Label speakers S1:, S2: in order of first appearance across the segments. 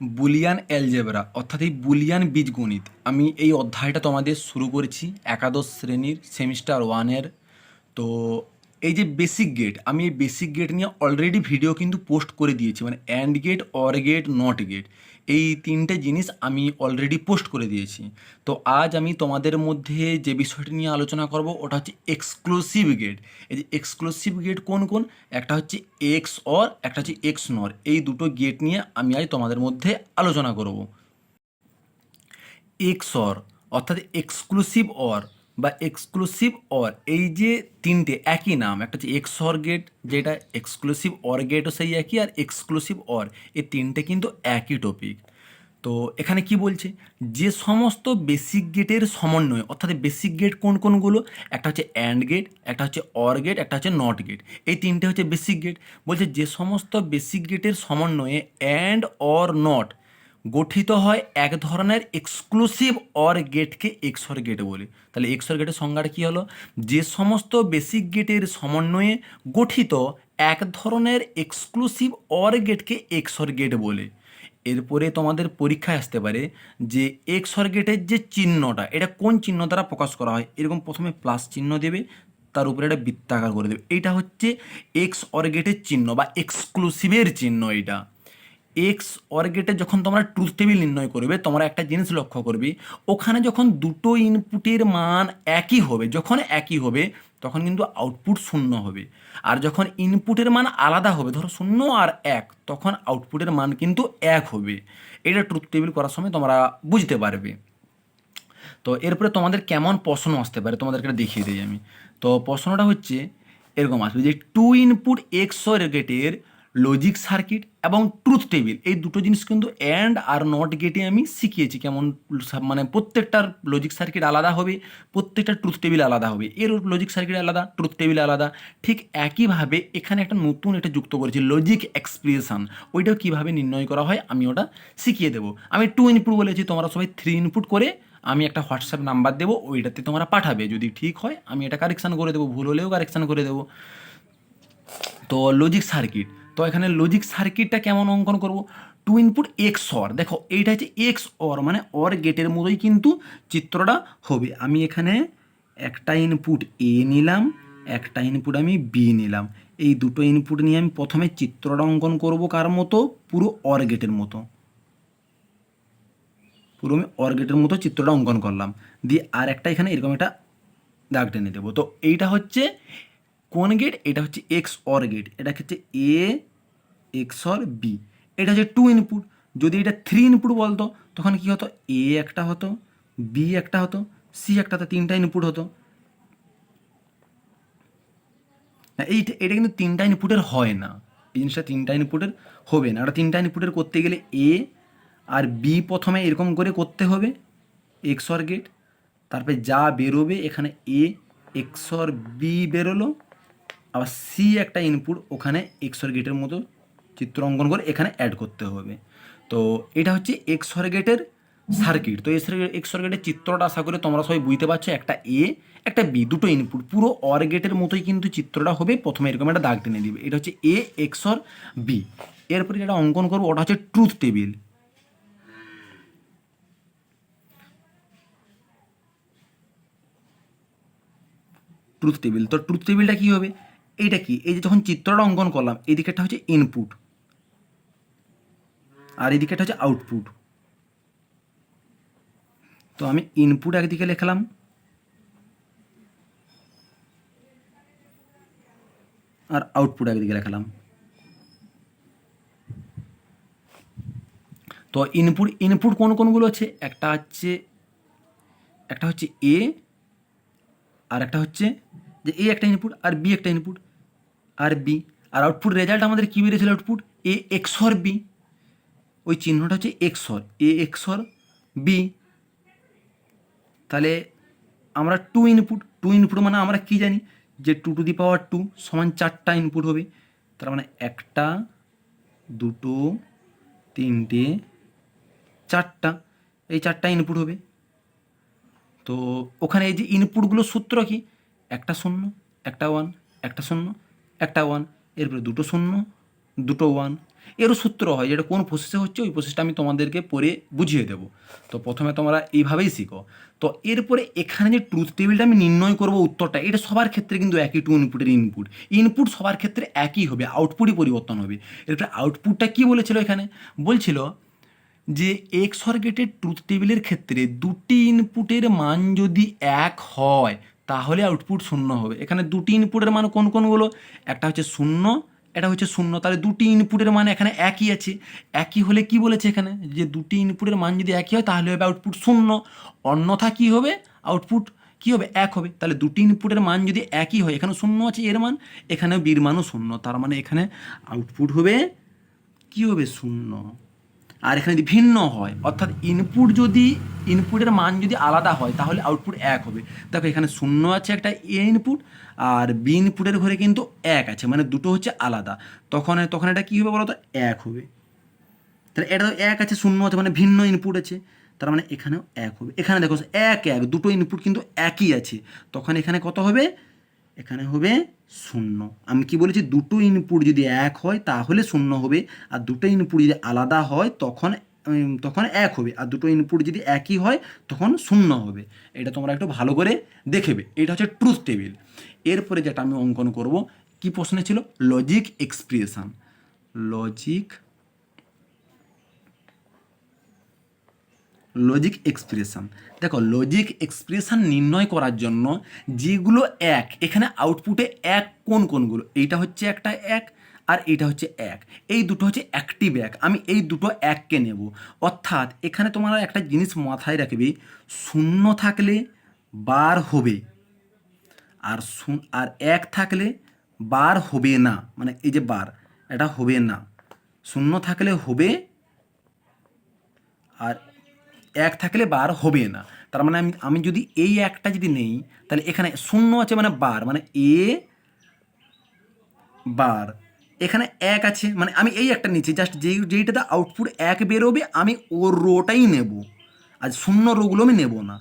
S1: Boolean algebra অর্থাৎ এই Boolean বীজগণিত। আমি এই অধ্যায়টা তোমাদের শুরু করেছি একাদশ শ্রেণির সেমিস্টার ওয়ানের তো এই যে বেসিক গেট আমি এই বেসিক গেট নিয়ে অলরেডি ভিডিও কিন্তু পোস্ট করে দিয়েছি মানে and gate or gate not gate এই তিনটে জিনিস আমি অলরেডি পোস্ট করে দিয়েছি। তো আজ আমি তোমাদের মধ্যে যে বিষয়টি নিয়ে আলোচনা করব, ওটা হচ্ছে এক্সক্লুসিভ গেট এই যে এক্সক্লুসিভ গেট কোন কোন? একটা হচ্ছে এক্স অর একটা হচ্ছে এক্স নর এই দুটো গেট নিয়ে আমি আজ তোমাদের মধ্যে আলোচনা করব। এক্স অর অর্থাৎ এক্সক্লুসিভ অর বা এক্সক্লুসিভ অর এই যে তিনটে, একই নাম, একটা হচ্ছে এক্স অর গেট যেটা এক্সক্লুসিভ অর গেটও সেই একই আর এক্সক্লুসিভ অর এই তিনটে কিন্তু একই টপিক তো এখানে কি বলছে? যে সমস্ত বেসিক গেটের সমন্বয়, অর্থাৎ বেসিক গেট কোন কোনগুলো? একটা হচ্ছে অ্যান্ড গেট একটা হচ্ছে অর গেট একটা হচ্ছে নট গেট এই তিনটে হচ্ছে বেসিক গেট বলছে যে সমস্ত বেসিক গেটের সমন্বয়ে অ্যান্ড অর নট গঠিত হয় এক ধরনের এক্সক্লুসিভ অর গেটকে এক্সর গেট বলে। তাহলে এক্সর গেটের সংজ্ঞাটা কী হলো? যে সমস্ত বেসিক গেটের সমন্বয়ে গঠিত এক ধরনের এক্সক্লুসিভ অর গেটকে এক্সর গেট বলে। এরপরে তোমাদের পরীক্ষায় আসতে পারে যে এক্সর গেটের যে চিহ্নটা, এটা কোন চিহ্ন দ্বারা প্রকাশ করা হয়? এরকম প্রথমে প্লাস চিহ্ন দেবে, তার উপরে একটা বৃত্তাকার করে দেবে। এটা হচ্ছে এক্স অর গেটের চিহ্ন বা এক্সক্লুসিভের চিহ্ন এটা। এক্স অর্গেটে যখন তোমরা ট্রুথ টেবিল নির্ণয় করবে, তোমরা একটা জিনিস লক্ষ্য করবে, ওখানে যখন দুটো ইনপুটের মান একই হবে, যখন একই হবে, তখন কিন্তু আউটপুট শূন্য হবে। আর যখন ইনপুটের মান আলাদা হবে, ধরো শূন্য আর এক, তখন আউটপুটের মান কিন্তু এক হবে। এটা ট্রুথ টেবিল করার সময় তোমরা বুঝতে পারবে। তো এরপরে তোমাদের কেমন প্রশ্ন আসতে পারে, তোমাদেরকে দেখিয়ে দিই আমি। তো প্রশ্নটা হচ্ছে এরকম আসবে যে টু ইনপুট এক্স গেটের লজিক সার্কিট এবং ট্রুথ টেবিল এই দুটো জিনিস কিন্তু অ্যান্ড আর নট গেটে আমি শিখিয়েছি। কেমন মানে প্রত্যেকটার লজিক সার্কিট আলাদা হবে, প্রত্যেকটা ট্রুথ টেবিল আলাদা হবে। এর লজিক সার্কিট আলাদা ট্রুথ টেবিল আলাদা। ঠিক একইভাবে এখানে একটা নতুন এটা যুক্ত করেছি লজিক এক্সপ্রেশন ওইটাও কীভাবে নির্ণয় করা হয় আমি ওটা শিখিয়ে দেবো। আমি টু ইনপুট বলেছি, তোমরা সবাই থ্রি ইনপুট করে আমি একটা হোয়াটসঅ্যাপ নাম্বার দেবো, ওইটাতে তোমরা পাঠাবে। যদি ঠিক হয়, আমি এটা কারেকশান করে দেবো, ভুল হলেও কারেকশান করে দেবো। তো লজিক সার্কিট তো এখানে লজিক সার্কিটটা কেমন অঙ্কন করব? টু ইনপুট এক্স অর দেখো, এইটা হচ্ছে এক্স অর মানে অর গেটের মতোই কিন্তু চিত্রটা হবে। আমি এখানে একটা ইনপুট এ নিলাম, একটা ইনপুট আমি বি নিলাম। এই দুটো ইনপুট নিয়ে আমি প্রথমে চিত্রটা অঙ্কন করব কার মতো? পুরো অর গেটের মতো। পুরো আমি অর গেটের মতো চিত্রটা অঙ্কন করলাম। দিয়ে আর একটা এখানে এরকম একটা দাগ টেনে দেবো। তো এইটা হচ্ছে কোন গেট এটা হচ্ছে এক্স অর গেট এটা হচ্ছে এ এক্স অর বি এটা হচ্ছে টু ইনপুট যদি এটা থ্রি ইনপুট বলতো, তখন কি হতো? এ একটা হতো বি একটা হতো সি একটা হতো তিনটা ইনপুট হতো। না এইটা এটা কিন্তু তিনটা ইনপুটের হয় না। এই জিনিসটা তিনটা ইনপুটের হবে না। এটা তিনটা ইনপুটের করতে গেলে এ আর বি প্রথমে এরকম করে করতে হবে এক্সর গেট তারপরে যা বেরোবে, এখানে এ এক্সর বি বেরোলো। আবার সি একটা ইনপুট ওখানে এক্সর গেটের মতো চিত্র অঙ্কন করে এখানে অ্যাড করতে হবে। তো এটা হচ্ছে এক্সর গেটের সার্কিট তো এক্সর গেটের চিত্রটা আশা করি তোমরা সবাই বুঝতে পারছ। একটা এ একটা বি দুটো ইনপুট পুরো অর গেটের মতোই কিন্তু চিত্রটা হবে। প্রথমে এরকম একটা দাগ টেনে দিবে। এটা হচ্ছে এ এক্সর বি এরপরে যেটা অঙ্কন করব, ওটা হচ্ছে ট্রুথ টেবিল ট্রুথ টেবিল তো ট্রুথ টেবিলটা কী হবে? এইটা কি? এই যে যখন চিত্রটা অঙ্কন করলাম, এই দিকেরটা হচ্ছে ইনপুট আর এই দিকেরটা হচ্ছে আউটপুট তো আমি ইনপুট একদিকে লিখলাম। আর আউটপুট একদিকে লিখলাম। তো ইনপুট ইনপুট কোন, কোনগুলো আছে একটা হচ্ছে একটা হচ্ছে এ আর একটা হচ্ছে যে এ একটা ইনপুট আর বি একটা ইনপুট আর বি আর আউটপুট রেজাল্ট আমাদের কী বেরিয়েছিল আউটপুট এ এক্সর বি ওই চিহ্নটা হচ্ছে এক্সর, এ এক্সর বি তাহলে আমরা টু ইনপুট টু ইনপুট মানে আমরা কি জানি? যে two two the power two সমান চারটা ইনপুট হবে। তার মানে একটা, দুটো, তিনটে, চারটা। এই চারটা ইনপুট হবে। তো ওখানে এই যে ইনপুটগুলো সূত্র কি? একটা শূন্য, একটা ওয়ান একটা শূন্য, একটা ওয়ান এরপরে দুটো শূন্য দুটো ওয়ান এরও সূত্র হয় যেটা কোন প্রসেসে হচ্ছে, ওই প্রসেসটা আমি তোমাদেরকে পরে বুঝিয়ে দেবো। তো প্রথমে তোমরা এইভাবেই শিখো। তো এরপরে এখানে যে ট্রুথ টেবিলটা আমি নির্ণয় করব উত্তরটা, এটা সবার ক্ষেত্রে কিন্তু একই টু ইনপুটের ইনপুট ইনপুট সবার ক্ষেত্রে একই হবে আউটপুটই পরিবর্তন হবে। এরপরে আউটপুটটা কি বলেছিল এখানে? বলছিল যে এক্স গেটের ট্রুথ টেবিলের ক্ষেত্রে দুটি ইনপুটের মান যদি এক হয়, তাহলে আউটপুট শূন্য হবে। এখানে দুটি ইনপুটের মান কোন কোনগুলো? একটা হচ্ছে শূন্য এটা হচ্ছে শূন্য। তাহলে দুটি ইনপুটের মান এখানে একই আছে। একই হলে কি বলেছে এখানে? যে দুটি ইনপুটের মান যদি একই হয়, তাহলে হবে আউটপুট শূন্য। অন্যথা কি হবে? আউটপুট কি হবে? এক হবে। তাহলে দুটি ইনপুটের মান যদি একই হয় এখানে শূন্য আছে এর মান এখানে বির মানও শূন্য। তার মানে এখানে আউটপুট হবে কি হবে? শূন্য। আর এখানে যদি ভিন্ন হয়, অর্থাৎ ইনপুট যদি ইনপুটের মান যদি আলাদা হয়, তাহলে আউটপুট এক হবে। দেখো এখানে শূন্য আছে একটা এ ইনপুট আর বি ইনপুটের ঘরে কিন্তু এক আছে মানে দুটো হচ্ছে আলাদা। তখন তখন এটা কী হবে বলো তো এক হবে। তাহলে এটা তো এক আছে, শূন্য আছে মানে ভিন্ন ইনপুট আছে। তার মানে এখানেও এক হবে। এখানে দেখো, এক এক, দুটো ইনপুট কিন্তু একই আছে। তখন এখানে কত হবে? এখানে হবে শূন্য। আমি কি বলেছি? দুটো ইনপুট যদি এক হয়, তাহলে শূন্য হবে। আর দুটো ইনপুট যদি আলাদা হয়, তখন তখন এক হবে। আর দুটো ইনপুট যদি একই হয়, তখন শূন্য হবে। এটা তোমরা একটু ভালো করে দেখেবে এটা হচ্ছে ট্রুথ টেবিল এরপরে যেটা আমি অঙ্কন করব, কি প্রশ্নে ছিল? Logic expression logic logic expression দেখো লজিক এক্সপ্রেশন নির্ণয় করার জন্য যেগুলো এক, এখানে আউটপুটে এক কোন কোনগুলো? এইটা হচ্ছে একটা এক আর এইটা হচ্ছে এক। এই দুটো হচ্ছে অ্যাক্টিভ এক। আমি এই দুটো এককে নেব। অর্থাৎ এখানে তোমরা একটা জিনিস মাথায় রাখবে, শূন্য থাকলে বার হবে। আর আর এক থাকলে বার হবে না। মানে এই যে বার, এটা হবে না। শূন্য থাকলে হবে আর এক থাকলে বার হবে না। তার মানে আমি আমি যদি এই একটা যদি নেই, তাহলে এখানে শূন্য আছে মানে বার মানে এ বার। এখানে এক আছে মানে আমি এই একটা নিচ্ছি জাস্ট যেই, যেইটাতে আউটপুট এক বেরোবে, আমি ওর রোটাই নেব। আর শূন্য রোগুলো আমি নেব না।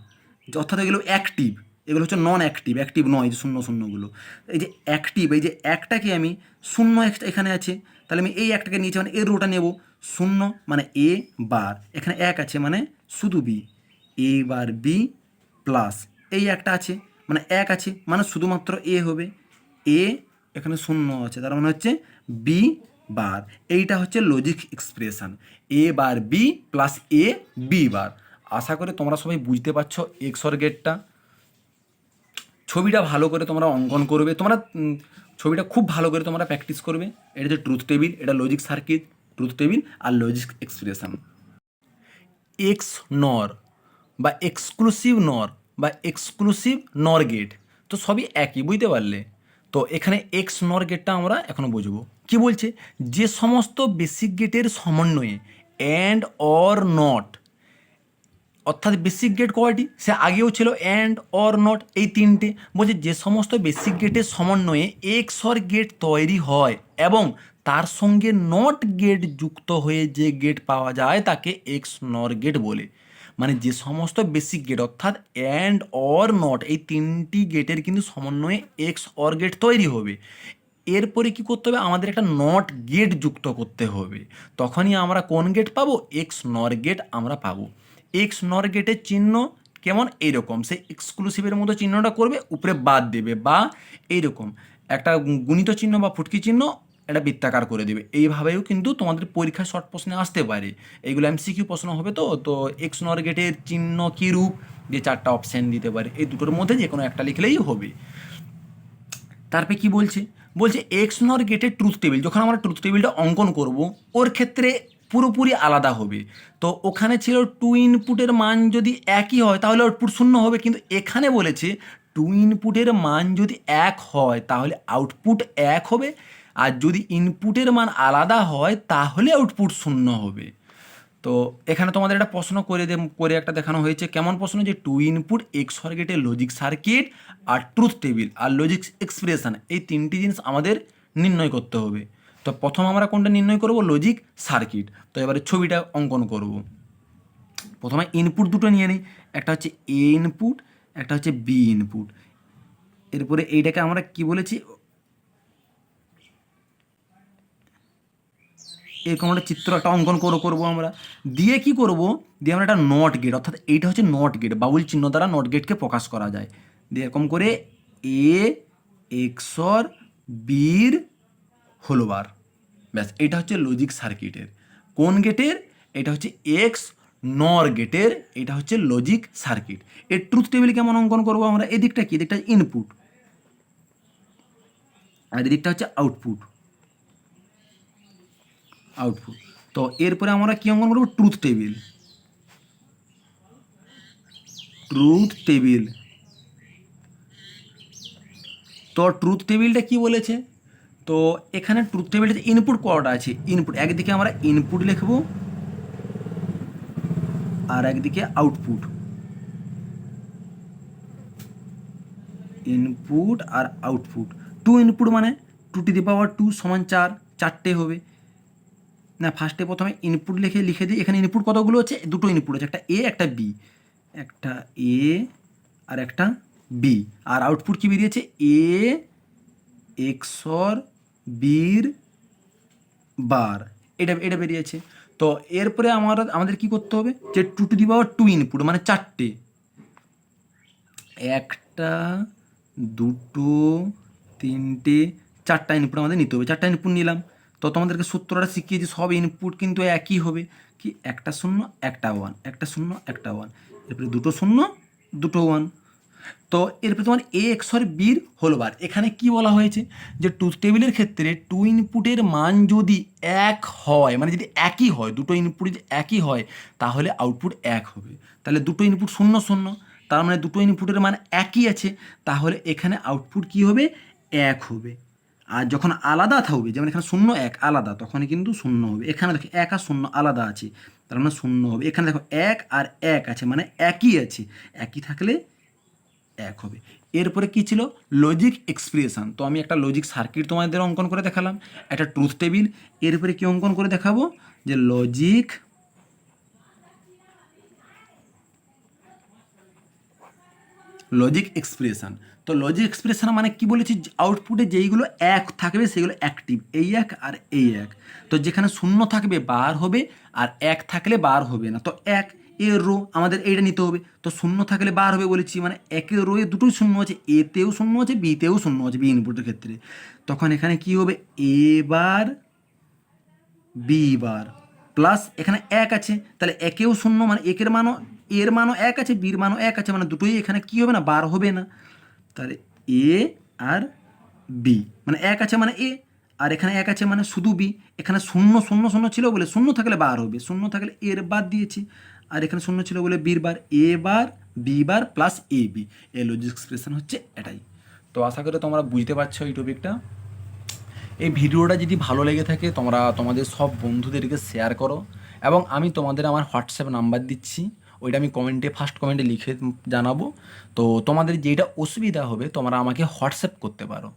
S1: অর্থাৎ এগুলো অ্যাক্টিভ এগুলো হচ্ছে নন অ্যাক্টিভ অ্যাক্টিভ নয় যে শূন্য শূন্যগুলো। এই যে অ্যাক্টিভ এই যে একটাকে আমি শূন্য এখানে আছে, তাহলে আমি এই একটাকে নিয়েছি মানে এর রোটা নেব। শূন্য মানে এ বার। এখানে এক আছে মানে শুধু B A bar B plus এই একটা আছে মানে এক আছে মানে শুধুমাত্র এ হবে। এ এখানে শূন্য আছে, তার মানে হচ্ছে বি বার এইটা হচ্ছে logic expression A bar B plus A B bar আশা করে তোমরা সবাই বুঝতে পারছ এক্সর গেটটা ছবিটা ভালো করে তোমরা অঙ্কন করবে। তোমরা ছবিটা খুব ভালো করে তোমরা প্র্যাকটিস করবে। এটা হচ্ছে ট্রুথ টেবিল এটা লজিক সার্কিট ট্রুথ টেবিল আর লজিক এক্সপ্রেশন এক্স নর বা এক্সক্লুসিভ নর বা এক্সক্লুসিভ নর গেট তো সবই একই, বুঝতে পারলে? তো এখানে এক্স নর গেটটা আমরা এখনও বুঝব। কি বলছে? যে সমস্ত বেসিক গেটের সমন্বয়ে অ্যান্ড অর নট অর্থাৎ বেসিক গেট কয়টি? সে আগেও ছিল অ্যান্ড অর নট এই তিনটে। বলছে যে সমস্ত বেসিক গেটের সমন্বয়ে এক্স অর গেট তৈরি হয় এবং তার সঙ্গে নট গেট যুক্ত হয়ে যে গেট পাওয়া যায় তাকে এক্স নর গেট বলে। মানে যে সমস্ত বেসিক গেট অর্থাৎ অ্যান্ড অর নট এই তিনটি গেটের কিন্তু সমন্বয়ে এক্স অর গেট তৈরি হবে। এরপরে কি করতে হবে? আমাদের একটা নট গেট যুক্ত করতে হবে। তখনই আমরা কোন গেট পাবো? এক্স নর গেট আমরা পাবো। এক্স নর গেটের চিহ্ন কেমন? এইরকম। সে এক্সক্লুসিভের মতো চিহ্নটা করবে, উপরে বাদ দেবে, বা এইরকম। একটা গুণিত চিহ্ন বা ফুটকি চিহ্ন এটা বৃত্তাকার করে দেবে। এইভাবেও কিন্তু তোমাদের পরীক্ষায় শর্ট প্রশ্নে আসতে পারে। এইগুলো এমসিকিউ প্রশ্ন হবে তো? তো এক্স নর গেটের চিহ্ন কী রূপ? যে চারটা অপশান দিতে পারে। এই দুটোর মধ্যে যে কোনো একটা লিখলেই হবে। তারপরে কি বলছে? বলছে এক্স নর গেটের ট্রুথ টেবিল যখন আমরা ট্রুথ টেবিলটা অঙ্কন করব, ওর ক্ষেত্রে পুরোপুরি আলাদা হবে। তো ওখানে ছিল টু ইনপুটের মান যদি একই হয়, তাহলে আউটপুট শূন্য হবে। কিন্তু এখানে বলেছে টু ইনপুটের মান যদি এক হয়, তাহলে আউটপুট এক হবে। আর যদি ইনপুটের মান আলাদা হয়, তাহলে আউটপুট শূন্য হবে। তো এখানে তোমাদের একটা প্রশ্ন করে দে করে একটা দেখানো হয়েছে। কেমন প্রশ্ন? যে টু ইনপুট এক্স গেটের লজিক সার্কিট আর ট্রুথ টেবিল আর লজিক এক্সপ্রেশন এই তিনটি জিনিস আমাদের নির্ণয় করতে হবে। তো প্রথম আমরা কোনটা নির্ণয় করব? লজিক সার্কিট তো এবারে ছবিটা অঙ্কন করব। প্রথমে ইনপুট দুটো নিয়ে নিই। একটা হচ্ছে এ ইনপুট একটা হচ্ছে বি ইনপুট এরপরে এইটাকে আমরা কি বলেছি? এরকম একটা চিত্র, একটা অঙ্কন করে, করব আমরা। দিয়ে কি করব? দিয়ে আমরা একটা নট গেট অর্থাৎ এইটা হচ্ছে নট গেট বাউল চিহ্ন দ্বারা নট গেটকে প্রকাশ করা যায়। দিয়ে এরকম করে এ এক্সর বীর হলো বার ব্যাস, এটা হচ্ছে লজিক সার্কিটের কোন গেটের এটা হচ্ছে এক্স নর গেটের এটা হচ্ছে লজিক সার্কিট এর ট্রুথ টেবিল কেমন অঙ্কন করব আমরা? এদিকটা কি? এদিকটা ইনপুট আর এদিকটা হচ্ছে আউটপুট আউটপুট তো এরপরে আমরা কী অঙ্কন করব? ট্রুথ টেবিল ট্রুথ টেবিল তো ট্রুথ টেবিলটা কি বলেছে? তো এখানে ট্রুথ টেবিলটা ইনপুট কটা আছে। ইনপুট একদিকে আমরা ইনপুট লিখব, আর একদিকে আউটপুট ইনপুট আর আউটপুট টু ইনপুট মানে two two the power two সমান চার, চারটে হবে। না ফার্স্টে প্রথমে ইনপুট লিখে লিখে দিই। এখানে ইনপুট কতগুলো আছে দুটো ইনপুট আছে, একটা এ একটা বি একটা এ আর একটা বি আর আউটপুট কি বেরিয়েছে? এ এক্সর বীর বার এটা এটা বেরিয়েছে। তো এরপরে আমার, আমাদের কি করতে হবে? যে two two the power two input মানে চারটে। একটা, দুটো, তিনটে, চারটা ইনপুট আমাদের নিতে হবে। চারটা ইনপুট নিলাম। তো তোমাদেরকে সূত্রটা শিখিয়েছি, সব ইনপুট কিন্তু একই হবে। কি? একটা শূন্য, একটা ওয়ান একটা শূন্য, একটা ওয়ান এরপরে দুটো শূন্য, দুটো ওয়ান তো এরপরে তোমার এ এক্সর বীর হলো বার এখানে কি বলা হয়েছে? যে টু টেবিলের ক্ষেত্রে টু ইনপুটের মান যদি এক হয় মানে যদি একই হয়, দুটো ইনপুট যদি একই হয়, তাহলে আউটপুট এক হবে। তাহলে দুটো ইনপুট শূন্য শূন্য। তার মানে দুটো ইনপুটের মান একই আছে, তাহলে এখানে আউটপুট কি হবে? এক হবে। আর যখন আলাদা থাকবে, যেমন এখানে শূন্য এক আলাদা তখন কিন্তু শূন্য হবে। এখানে দেখো এক আর শূন্য আলাদা আছে, তার মানে শূন্য হবে। এখানে দেখো এক আর এক আছে মানে একই আছে। একই থাকলে এক হবে। এরপরে কি ছিল? লজিক এক্সপ্রেশন তো আমি একটা লজিক সার্কিট তোমাদের অঙ্কন করে দেখালাম, একটা ট্রুথ টেবিল এরপরে কি অঙ্কন করে দেখাবো? যে লজিক লজিক এক্সপ্রেশন তো লজিক এক্সপ্রেশন মানে কি বলেছি? আউটপুটে যেইগুলো এক থাকবে, সেগুলো অ্যাক্টিভ এই এক আর এই এক। তো যেখানে শূন্য থাকবে, বার হবে, আর এক থাকলে বার হবে না। তো এক এর রো, আমাদের এইটা নিতে হবে। তো শূন্য থাকলে বার হবে বলেছি মানে একের রোয়ে দুটোই শূন্য আছে। এতেও শূন্য আছে বিতেও শূন্য আছে বি ইনপুটের ক্ষেত্রে। তখন এখানে কি হবে? এ বার, বি বার। প্লাস এখানে এক আছে। তাহলে একেও শূন্য মানে একের মানও এর মানও এক আছে, বির মানও এক আছে মানে দুটোই এখানে কি হবে না, বার হবে না। তাহলে এ আর বি মানে এক আছে মানে এ, আর এখানে এক আছে মানে শুধু বি। এখানে শূন্য শূন্য শূন্য ছিল বলে শূন্য থাকলে বার হবে, শূন্য থাকলে এর বার দিয়েছি। আর এখানে শূন্য ছিল বলে বির bar, A bar, B bar plus A B. A logic expression হচ্ছে এটাই। তো আশা করি তোমরা বুঝতে পারছ এই টপিকটা এই ভিডিওটা যদি ভালো লেগে থাকে, তোমরা তোমাদের সব বন্ধুদেরকে শেয়ার করো। এবং আমি তোমাদের আমার হোয়াটসঅ্যাপ নাম্বার দিচ্ছি। ওইটা আমি কমেন্টে ফার্স্ট কমেন্টে লিখে জানাব। তো তোমাদের যেটা অসুবিধা হবে, তোমরা আমাকে হোয়াটসঅ্যাপ করতে পারো।